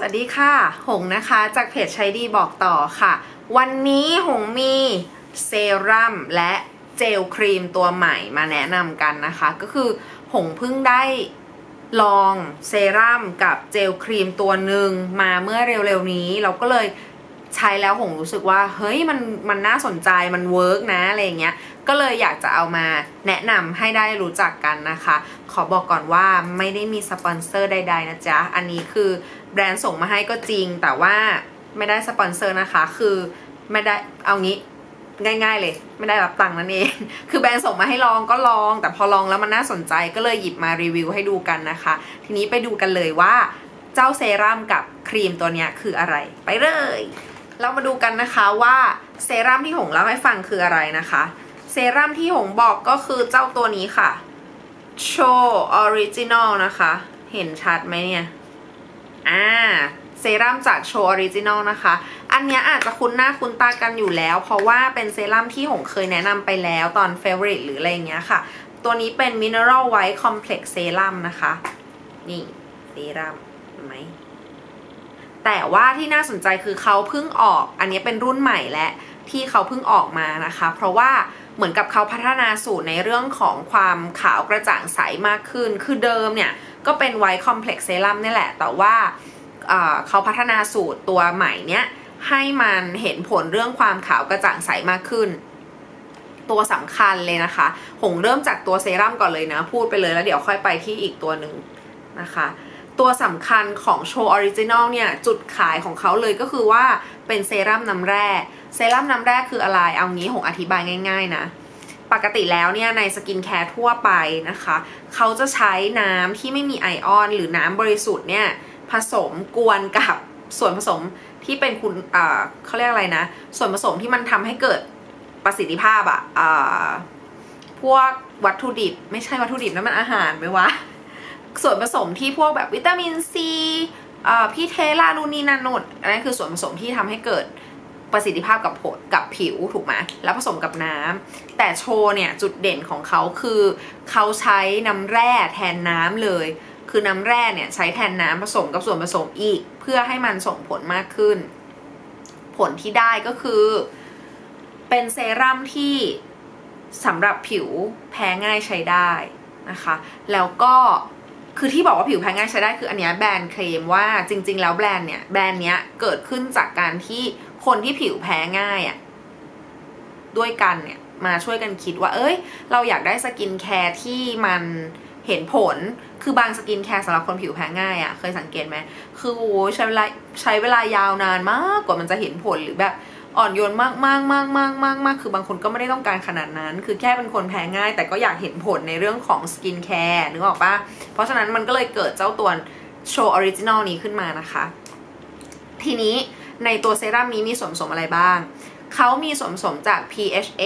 สวัสดีค่ะ หงนะคะจากเพจใช้ดีบอกต่อค่ะ วันนี้หงมีเซรั่มและเจลครีมตัวใหม่มาแนะนำกันนะคะ ก็คือหงเพิ่งได้ลองเซรั่มกับเจลครีมตัวหนึ่งมาเมื่อเร็วๆนี้ เราก็เลยใช้แล้วหงรู้สึกว่า เฮ้ยมันมันน่าสนใจมันเวิร์กนะอะไรอย่างเงี้ย ก็เลยอยากจะเอามาแนะนำให้ได้รู้จักกันนะคะ ขอบอกก่อนว่าไม่ได้มีสปอนเซอร์ใด ๆ นะจ๊ะ อันนี้คือแบรนด์ส่งมาให้ก็จริง แต่ว่าไม่ได้สปอนเซอร์นะคะ คือไม่ได้เอางี้ง่าย ๆ เลย ไม่ได้รับตังค์นั่นเอง คือแบรนด์ส่งมาให้ลองก็ลอง แต่พอลองแล้วมันน่าสนใจก็เลยหยิบมารีวิวให้ดูกันนะคะ ทีนี้ไปดูกันเลยว่าเจ้าเซรั่มกับครีมตัวนี้คืออะไร ไปเลย เรามาดูกันนะคะว่าเซรั่มที่หงเล่าให้ฟังคืออะไรนะคะ รั่มที่หงบอกก็คือเจ้าตัวนี้ค่ะโชออริจินอลนะคะ เห็นชัดไหมเนี่ย อ่า เซรั่มจากโชออริจินอลนะคะ อันนี้อาจจะคุ้นหน้าคุ้นตากันอยู่แล้ว เพราะว่าเป็นเซรั่มที่หงเคยแนะนำไปแล้วตอน Favorite หรืออะไรอย่างเงี้ยค่ะ ตัวนี้เป็น Mineral White Complex Serum นะคะ นี่ เซรั่มเห็นไหมแต่ว่าที่น่าสนใจคือเขาเพิ่งออก อันนี้เป็นรุ่นใหม่และที่เขาเพิ่งออกมานะคะ เพราะว่า เหมือนกับเขาพัฒนาสูตรในเรื่องของความขาวกระจ่างใสมากขึ้น คือเดิมเนี่ย ก็เป็นไวท์คอมเพล็กซ์เซรั่มนี่แหละ แต่ว่าเอ่อเขาพัฒนาสูตรตัวใหม่เนี้ยให้มันเห็นผลเรื่องความขาวกระจ่างใสมากขึ้น ตัวสำคัญเลยนะคะ หงเริ่มจากตัวเซรั่มก่อนเลยนะ พูดไปเลยแล้วเดี๋ยวค่อยไปที่อีกตัวหนึ่งนะคะตัวสำคัญของโชว์ออริจินอลเนี่ย จุดขายของเขาเลยก็คือว่าเป็นเซรั่มน้ำแร่ เซรั่มน้ำแร่คืออะไร เอางี้หงอธิบายง่าย ๆ นะ ปกติแล้วเนี่ยในสกินแคร์ทั่วไปนะคะ เขาจะใช้น้ำที่ไม่มีไอออน หรือน้ำบริสุทธิ์เนี่ยผสมกวนกับส่วนผสมที่เป็นคุณเขาเรียกอะไรนะ ส่วนผสมที่มันทำให้เกิดประสิทธิภาพอะอะพวกวัตถุดิบ ไม่ใช่วัตถุดิบนะมันอาหารไหมวะ ส่วนผสมที่พวกแบบวิตามินซีพี่เทลานูนีนานุดอันนั้นคือส่วนผสมที่ทำให้เกิด ประสิทธิภาพกับผลกับผิวถูกไหมแล้วผสมกับน้ำแต่โชว์เนี่ยจุดเด่นของเขาคือเขาใช้น้ำแร่แทนน้ำเลย คือน้ำแร่เนี่ยใช้แทนน้ำผสมกับส่วนผสมอีก เพื่อให้มันส่งผลมากขึ้น ผลที่ได้ก็คือ เป็นเซรั่มที่สำหรับผิวแพ้ง่ายใช้ได้นะคะ แล้วก็คือที่บอกว่าผิวแพ้ง่ายใช้ได้คืออันนี้แบรนด์เคลมว่าจริง ๆ แล้วแบรนด์เนี่ยแบรนด์เนี้ยเกิดขึ้นจากการที่ คนที่ผิวแพ้ง่ายอะ่ะด้วยกันเนี่ยมาช่วยกันคิดว่า เอ้ย เราอยากได้สกินแคร์ที่มันเห็นผลคือบางสกินแคร์สำหรับคนผิวแพ้ง่ายอะ่ะ เคยสังเกตไหมคือโอ้ใช้เวลาใช้เวลายาวนานมากกว่ามันจะเห็นผลหรือแบบอ่อนโยนมากมากมากมากมากมากคือบางคนก็ไม่ได้ต้องการขนาดนั้น คือแค่เป็นคนแพ้ง่าย แต่ก็อยากเห็นผลในเรื่องของสกินแคร์นึกออกปะเพราะฉะนั้นมันก็เลยเกิดเจ้าตัวโชว์ออริจินอลนี้ขึ้นมานะคะ ทีนี้ ในตัวเซรั่มนี้มีส่วนผสมอะไรบ้าง เขามีส่วนผสมจาก PHA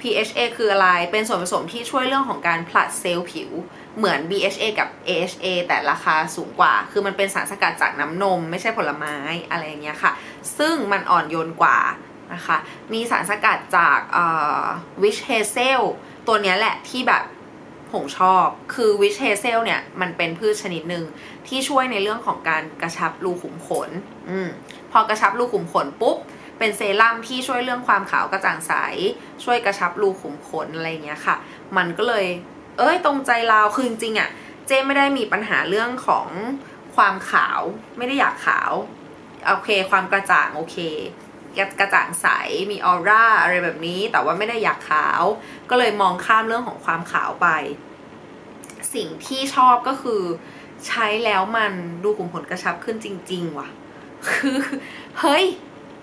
PHA คืออะไร เป็นส่วนผสมที่ช่วยเรื่องของการผลัดเซลล์ผิว เหมือน BHA กับ AHA แต่ราคาสูงกว่า คือมันเป็นสารสกัดจากน้ำนม ไม่ใช่ผลไม้อะไรอย่างเงี้ยค่ะ ซึ่งมันอ่อนโยนกว่านะคะ มีสารสกัดจากวิชเฮเซลตัวนี้แหละที่แบบ ผมชอบคือวิชเฮเซลเนี่ยมันเป็นพืชชนิดหนึ่งที่ช่วยในเรื่องของการกระชับรูขุมขนอืมพอกระชับรูขุมขนปุ๊บเป็นเซรั่มที่ช่วยเรื่องความขาวกระจ่างใส ช่วยกระชับรูขุมขนอะไรเงี้ยค่ะ มันก็เลย เอ้ยตรงใจเราคือจริงอะ่ะเจ้ไม่ได้มีปัญหาเรื่องของความขาวไม่ได้อยากขาว โอเค ความกระจ่างโอเค กระจ่างใส มีออร่าอะไรแบบนี้ แต่ว่าไม่ได้อยากขาว ก็เลยมองข้ามเรื่องของความขาวไป สิ่งที่ชอบก็คือ ใช้แล้วมันดูขุมขนกระชับขึ้นจริง ๆ ว่ะ คือเฮ้ย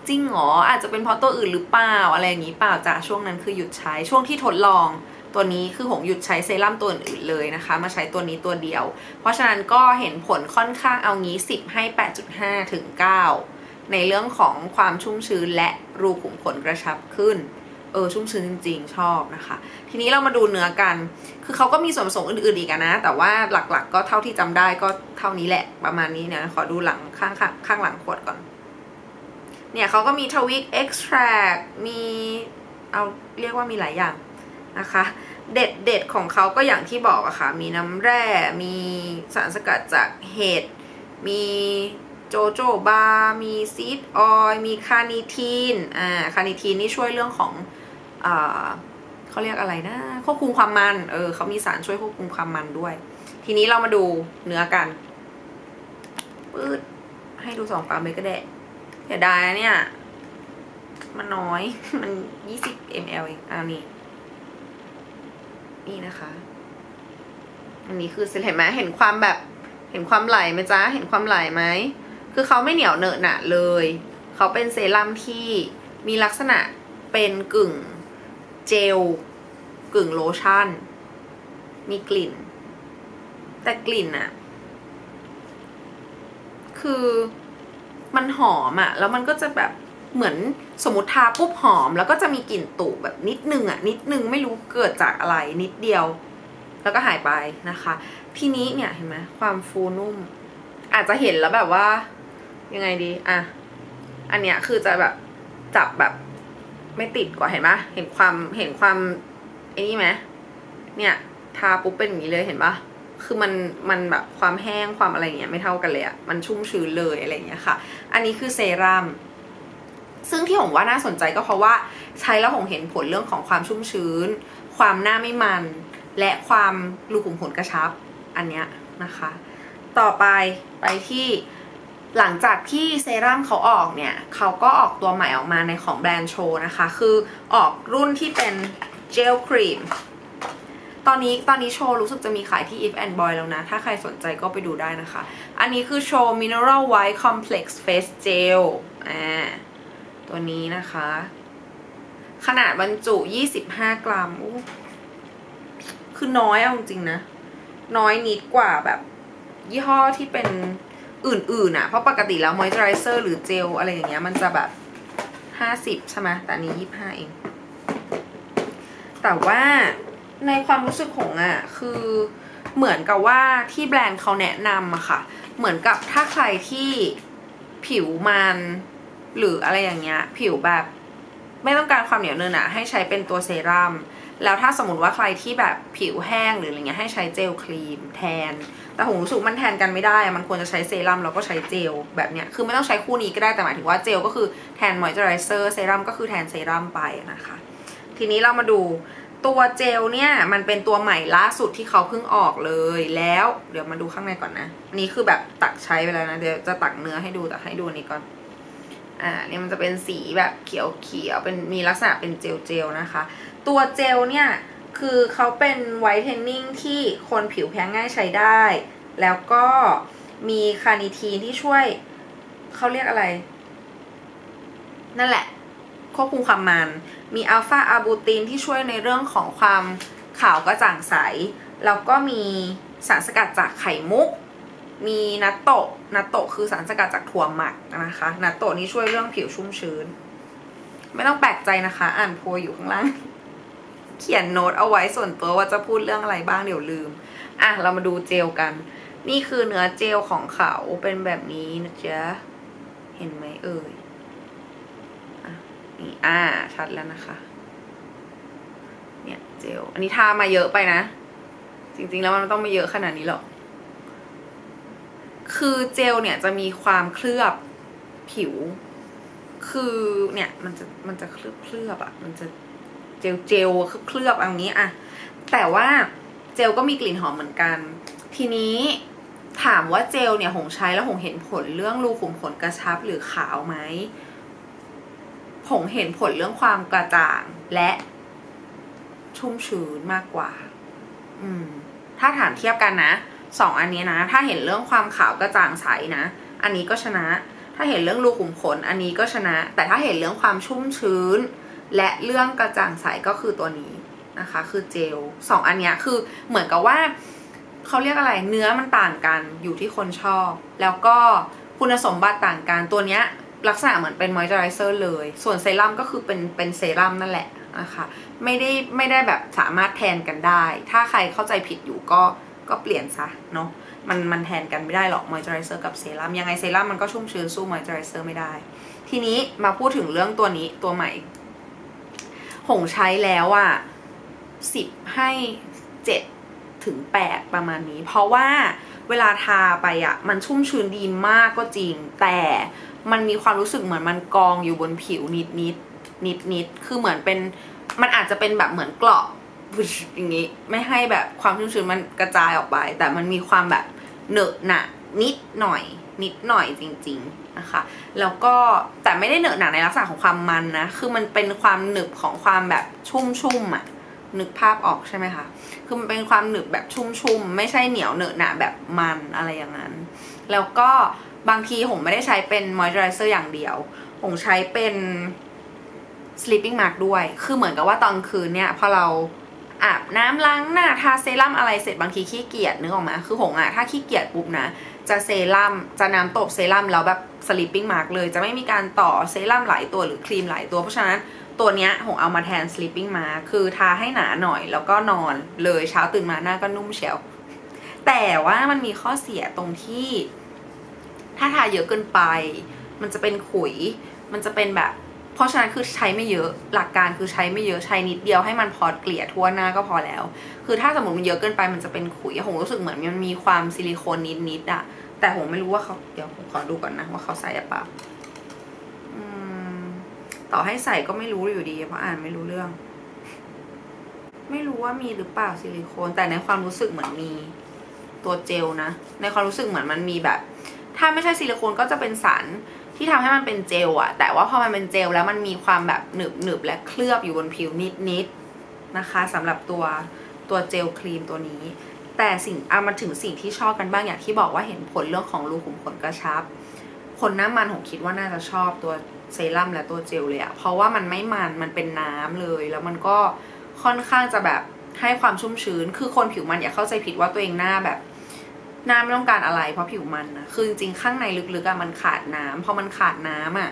จริงเหรออาจจะเป็นเพราะตัวอื่นหรือเปล่าอะไรอย่างนี้เปล่าจ้ะช่วงนั้นคือหยุดใช้ช่วงที่ทดลองตัวนี้คือหงหยุดใช้เซรั่มตัวอื่นเลยนะคะ มาใช้ตัวนี้ตัวเดียว เพราะฉะนั้นก็เห็นผลค่อนข้างเอางี้ 10 ให้ 8.5 ถึง 9 ในเรื่องของความชุ่มชื้นและรูขุมขนกระชับขึ้น เออชุ่มชื้นจริง ๆ ชอบนะคะ ทีนี้เรามาดูเนื้อกัน คือเขาก็มีส่วนผสมอื่นๆอีกนะ แต่ว่าหลักๆ ก็เท่าที่จำได้ก็เท่านี้แหละประมาณนี้นะขอดูหลังข้างๆข้างหลังขวดก่อน เนี่ยเขาก็มีทวิกเอ็กซ์แทรมีเอาเรียกว่ามีหลายอย่างนะคะ เด็ดเด็ดของเขาก็อย่างที่บอกอะค่ะ มีน้ำแร่ มีสารสกัดจากเห็ด มี โจโจบาร์มีซีดออยมีคานิทีนอ่าคานิทีนนี่ช่วยเรื่องของอ่าเขาเรียกอะไรนะควบคุมความมันเออเขามีสารช่วยควบคุมความมันด้วย ทีนี้เรามาดูเนื้อกันปืดให้ดูสองปั๊มเลยก็ได้เสียดายเนี่ย มันน้อย มันยี่สิบ ml เองอันนี้นี่นะคะ อันนี้คือเห็นไหมเห็นความแบบ เห็นความไหลไหมจ๊ะ เห็นความไหลไหม คือเขาไม่เหนียวเหนอะหนะเลย เขาเป็นเซรั่มที่มีลักษณะเป็นกึ่งเจล กึ่งโลชั่น มีกลิ่น แต่กลิ่นอะคือมันหอมอะแล้วมันก็จะแบบเหมือนสมมติทาปุ๊บหอม แล้วก็จะมีกลิ่นตุแบบนิดนึงอะนิดนึงไม่รู้เกิดจากอะไรนิดเดียว แล้วก็หายไปนะคะ ทีนี้เนี่ยเห็นไหมความฟูนุ่ม อาจจะเห็นแล้วแบบว่า ยังไงดี อะ อันเนี้ยคือจะแบบจับแบบไม่ติดกว่าเห็นไหมเห็นความเห็นความไอ้นี่ไหมเนี่ยทาปุ๊บเป็นอย่างนี้เลยเห็นปะคือมันมันแบบความแห้งความอะไรเงี้ยไม่เท่ากันเลยอะมันชุ่มชื้นเลยอะไรเงี้ยค่ะ อันนี้คือเซรั่มซึ่งที่ผมว่าน่าสนใจก็เพราะว่าใช้แล้วผมเห็นผลเรื่องของความชุ่มชื้น ความหน้าไม่มัน และความรูขุมขนกระชับอันเนี้ยนะคะ ต่อไปไปที่ หลังจากที่เซรั่มเขาออกเนี่ยเขาก็ออกตัวใหม่ออกมาในของแบรนด์โชว์นะคะ คือออกรุ่นที่เป็นเจลครีมตอนนี้ตอนนี้โชว์รู้สึกจะมีขายที่ If and Boy แล้วนะ ถ้าใครสนใจก็ไปดูได้นะคะ อันนี้คือโชว์ Mineral White Complex Face Gel อ่าตัวนี้นะคะ ขนาดบรรจุ 25 กรัมอู้คือน้อยเอาจริงนะ น้อยนิดกว่าแบบ ยี่ห้อที่เป็น อื่นๆอะเพราะปกติแล้วมอยส์เจอไรเซอร์หรือเจลอะไรอย่างเงี้ยมันจะแบบห้าสิบใช่ไหมแต่อันนี้าเอง แต่ว่าในความรู้สึกของอะ คือเหมือนกับว่าที่แบรนด์เขาแนะนำอะค่ะ เหมือนกับถ้าใครที่ผิวมัน หรืออะไรอย่างเงี้ย ผิวแบบ ไม่ต้องการความเหนียวเนินอะให้ใช้เป็นตัวเซรั่มแล้วถ้าสมมติว่าใครที่แบบผิวแห้งหรืออะไรเงี้ยให้ใช้เจลครีมแทน แต่ผมรู้สึกมันแทนกันไม่ได้อะมันควรจะใช้เซรั่มแล้วก็ใช้เจลแบบเนี้ย คือไม่ต้องใช้คู่นี้ก็ได้แต่หมายถึงว่าเจลก็คือแทนมอยเจอไรเซอร์เซรั่มก็คือแทนเซรั่มไปนะคะ ทีนี้เรามาดูตัวเจลเนี่ยมันเป็นตัวใหม่ล่าสุดที่เขาเพิ่งออกเลยแล้ว เดี๋ยวมาดูข้างในก่อนนะ อันนี้คือแบบตักใช้ไปแล้วนะเดี๋ยวจะตักเนื้อให้ดูแต่ให้ดูนนี้ก่อน อ่าเนี่ยมันจะเป็นสีแบบเขียวเขียวเป็นมีลักษณะเป็นเจลเจลนะคะ ตัวเจลเนี่ยคือเขาเป็นไวท์เทนนิ่งที่คนผิวแพ้ง่ายใช้ได้ แล้วก็มีคานิทีนที่ช่วยเขาเรียกอะไร นั่นแหละ ควบคุมความมัน มีอัลฟาอาบูตินที่ช่วยในเรื่องของความขาวกระจ่างใส แล้วก็มีสารสกัดจากไข่มุก มีนัตโตะนัตโตะคือสารสกัดจากถั่วหมักนะคะ นัตโตะนี่ช่วยเรื่องผิวชุ่มชื้น ไม่ต้องแปลกใจนะคะ อ่านโพยอยู่ข้างล่าง เขียนโน้ตเอาไว้ส่วนตัวว่าจะพูดเรื่องอะไรบ้างเดี๋ยวลืม อะ เรามาดูเจลกัน นี่คือเนื้อเจลของเขาเป็นแบบนี้นะจ๊ะ เห็นไหมเอ่ยอะนี่อ่า ชัดแล้วนะคะ เนี่ยเจล อันนี้ทามาเยอะไปนะ จริงๆแล้วมันต้องไม่เยอะขนาดนี้หรอก คือเจลเนี่ยจะมีความเคลือบผิว คือเนี่ยมันจะมันจะเคลือบเคลือบอะมันจะเจลเจลเคลือบๆอย่างนี้อะแต่ว่าเจลก็มีกลิ่นหอมเหมือนกัน ทีนี้ถามว่าเจลเนี่ยหงใช้แล้วหงเห็นผลเรื่องรูขุมขนกระชับหรือขาวไหมหงเห็นผลเรื่องความกระจ่างและชุ่มชื้นมากกว่า อืม ถ้าถามเทียบกันนะ สองอันนี้นะ ถ้าเห็นเรื่องความขาวกระจ่างใสนะ อันนี้ก็ชนะ ถ้าเห็นเรื่องรูขุมขนอันนี้ก็ชนะ แต่ถ้าเห็นเรื่องความชุ่มชื้น และเรื่องกระจ่างใสก็คือตัวนี้นะคะ คือเจลสองอันนี้คือเหมือนกับว่าเขาเรียกอะไรเนื้อมันต่างกันอยู่ที่คนชอบ แล้วก็คุณสมบัติต่างกันตัวเนี้ยลักษณะเหมือนเป็นมอยเจอไรเซอร์เลย ส่วนเซรั่มก็คือเป็นเป็นเซรั่มนั่นแหละนะคะ ไม่ได้ไม่ได้แบบสามารถแทนกันได้ ถ้าใครเข้าใจผิดอยู่ก็ ก็เปลี่ยนซะเนาะมันมันแทนกันไม่ได้หรอกมอยเจอไรเซอร์กับเซรั่มยังไงเซรั่มมันก็ชุ่มชื้นสู้มอยเจอไรเซอร์ไม่ได้ ทีนี้มาพูดถึงเรื่องตัวนี้ตัวใหม่ หงใช้แล้วอะสิบให้เจ็ดถึงแปดประมาณนี้ เพราะว่าเวลาทาไปอะมันชุ่มชื้นดีมากก็จริง แต่มันมีความรู้สึกเหมือนมันกองอยู่บนผิวนิดนิดนิดนิดคือเหมือนเป็นมันอาจจะเป็นแบบเหมือนเกราะ อย่างนี้ไม่ให้แบบความชุ่มชื้นมันกระจายออกไป แต่มันมีความแบบเหนอะหนะนิดหน่อย นิดหน่อยจริง ๆนะคะ แล้วก็แต่ไม่ได้เหนอะหนะในลักษณะของความมันนะ คือมันเป็นความหนึบของความแบบชุ่มๆอะนึกภาพออกใช่ไหมคะ คือมันเป็นความหนึบแบบชุ่มๆ ไม่ใช่เหนียวเหนอะหนะแบบมันอะไรอย่างนั้น แล้วก็บางทีผมไม่ได้ใช้เป็นมอยส์เจอไรเซอร์อย่างเดียว ผมใช้เป็น sleeping mask ด้วย คือเหมือนกับว่าตอนคืนเนี่ยพอเรา อาบน้ำล้างหน้าทาเซรั่มอะไรเสร็จบางทีขี้เกียจนึกออกมาคือหงอะถ้าขี้เกียจปุ๊บนะ จะเซรั่มจะน้ำตบเซรั่มแล้วแบบ sleeping mask เลย จะไม่มีการต่อเซรั่มหลายตัวหรือครีมหลายตัวเพราะฉะนั้นตัวเนี้ยหงเอามาแทน sleeping mask คือทาให้หนาหน่อยแล้วก็นอนเลยเช้าตื่นมาหน้าก็นุ่มเชียวแต่ว่ามันมีข้อเสียตรงที่ ถ้าทาเยอะเกินไป มันจะเป็นขุย มันจะเป็นแบบ ราะฉะนั้นคือใช้ไม่เยอะหลักการคือใช้ไม่เยอะใช้นิดเดียวให้มันพอเกลี่ยทั่วหน้าก็พอแล้ว คือถ้าสมมติมันเยอะเกินไปมันจะเป็นขุยผมรู้สึกเหมือนมันมีความซิลิโคนนิดๆอะแต่ผมไม่รู้ว่าเขาเดี๋ยวผมขอดูก่อนนะว่าเขาใส่หรือเปล่าอืมต่อให้ใส่ก็ไม่รู้อยู่ดี เพราะอ่านไม่รู้เรื่อง ไม่รู้ว่ามีหรือเปล่าซิลิโคน แต่ในความรู้สึกเหมือนมีตัวเจลนะ ในความรู้สึกเหมือนมันมีแบบ ถ้าไม่ใช่ซิลิโคนก็จะเป็นสาร ที่ทำให้มันเป็นเจลอะแต่ว่าพอมันเป็นเจลแล้วมันมีความแบบหนึบหนึบและเคลือบอยู่บนผิวนิดๆนะคะสำหรับตัวตัวเจลครีมตัวนี้ แต่สิ่งเอามาถึงสิ่งที่ชอบกันบ้างอย่างที่บอกว่าเห็นผลเรื่องของรูขุมขนกระชับ คนหน้ามันผมคิดว่าน่าจะชอบตัวเซรั่มและตัวเจลเลยอะเพราะว่ามันไม่มันมันเป็นน้ำเลย แล้วมันก็ค่อนข้างจะแบบให้ความชุ่มชื้น คือคนผิวมันอย่าเข้าใจผิดว่าตัวเองหน้าแบบ หน้าไม่ต้องการอะไร เพราะผิวมันนะคือจริงๆข้างในลึกๆอะมันขาดน้ำพอมันขาดน้ำอะ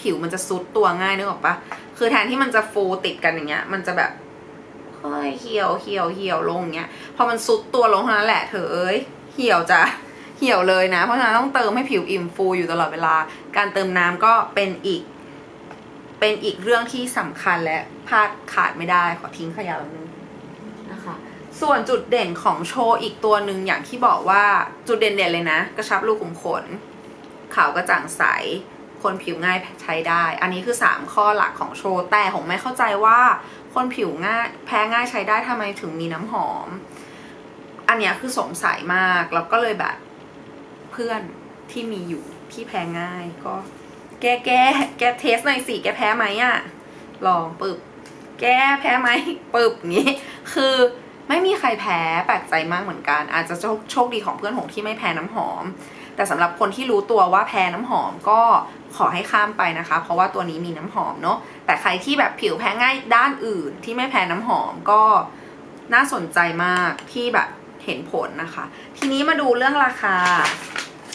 ผิวมันจะซุดตัวง่ายนึกออกปะคือแทนที่มันจะฟูติดกันอย่างเงี้ย มันจะแบบค่อยเหี่ยวเหี่ยวเหี่ยวลงอย่างเงี้ยพอมันซุดตัวลงเท่านั้นแหละเธอเอ้ยเหี่ยวจะเหี่ยวเลยนะ เพราะฉะนั้นต้องเติมให้ผิวอิ่มฟูอยู่ตลอดเวลา การเติมน้ำก็เป็นอีก เป็นอีกเรื่องที่สำคัญและพลาดขาดไม่ได้ขอทิ้งขยะแบบนึงนะคะ ส่วนจุดเด่นของโชว์อีกตัวหนึ่งอย่างที่บอกว่าจุดเด่นๆเลยนะ กระชับรูขุมขนขาวกระจ่างใส คนผิวง่ายใช้ได้ อันนี้คือ 3 ข้อหลักของโชว์แต่ผมไม่เข้าใจว่าคนผิวง่ายแพ้ง่ายใช้ได้ทำไมถึงมีน้ำหอม อันนี้คือสงสัยมากแล้วก็เลยแบบเพื่อนที่มีอยู่ที่แพ้ง่ายก็แกแกแกเทสหน่อยสิแกแพ้ไหมอะลองปึบแกแพ้ไหมปึบงนี้คือ ไม่มีใครแพ้แปลกใจมากเหมือนกัน อาจจะโชคดีของเพื่อนหงที่ไม่แพ้น้ำหอม แต่สำหรับคนที่รู้ตัวว่าแพ้น้ำหอมก็ขอให้ข้ามไปนะคะ เพราะว่าตัวนี้มีน้ำหอมเนาะแต่ใครที่แบบผิวแพ้ง่ายด้านอื่นที่ไม่แพ้น้ำหอมก็น่าสนใจมากที่แบบเห็นผลนะคะ ทีนี้มาดูเรื่องราคา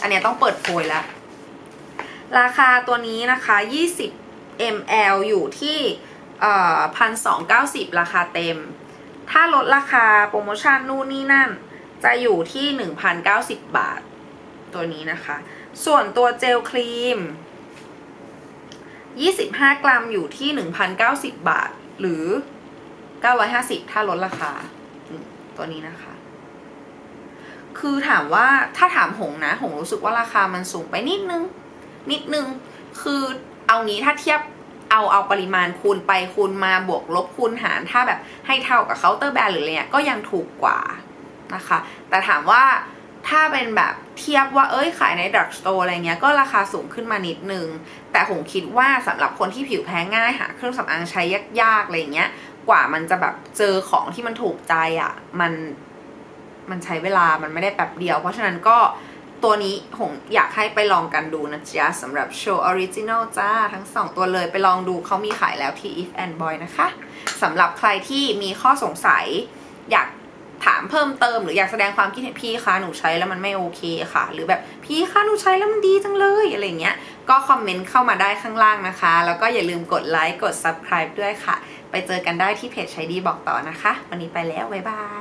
อันนี้ต้องเปิดโพยแล้ว ราคาตัวนี้นะคะ 20 ml อยู่ที่พันสองเก้าสิบราคาเต็ม ถ้าลดราคาโปรโมชั่นนู่นนี่นั่น จะอยู่ที่ 1,090 บาท ตัวนี้นะคะ ส่วนตัวเจลครีม 25 กรัมอยู่ที่ 1,090 บาท หรือ 950 ถ้าลดราคา ตัวนี้นะคะ คือถามว่าถ้าถามหงนะ หงรู้สึกว่าราคามันสูงไปนิดนึง นิดนึง คือเอางี้ถ้าเทียบ เอาเอาปริมาณคูณไปคูณมาบวกลบคูณหาร ถ้าแบบให้เท่ากับเคาน์เตอร์แบรนด์หรืออะไรเนี่ยก็ยังถูกกว่านะคะ แต่ถามว่าถ้าเป็นแบบเทียบว่าเอ้ยขายในดักสโตร์อะไรเงี้ยก็ราคาสูงขึ้นมานิดนึง แต่ผมคิดว่าสำหรับคนที่ผิวแพ้ง่ายหาเครื่องสำอางใช้ยากๆอะไรเงี้ยกว่ามันจะแบบเจอของที่มันถูกใจอะ่ะมันมันใช้เวลามันไม่ได้แป๊บเดียว เพราะฉะนั้นก็ ตัวนี้ผมอยากให้ไปลองกันดูนะจ๊ะสำหรับโชว์ออริจิน l จ้า ทั้ง 2 ตัวเลยไปลองดูเขามีขายแล้วที่ If and Boy นะคะสำหรับใครที่มีข้อสงสัย อยากถามเพิ่มเติมหรืออยากแสดงความคิดเห็นพี่คะหนูใช้แล้วมันไม่โอเคค่ะ หรือแบบพี่คะหนูใช้แล้วมันดีจังเลยอะไรเงี้ย ก็คอมเมนต์เข้ามาได้ข้างล่างนะคะ แล้วก็อย่าลืมกดไลค์กด subscribe ด้วยค่ะ ไปเจอกันได้ที่เพจใช้ดีบอกต่อนะคะ วันนี้ไปแล้วบ๊ายบาย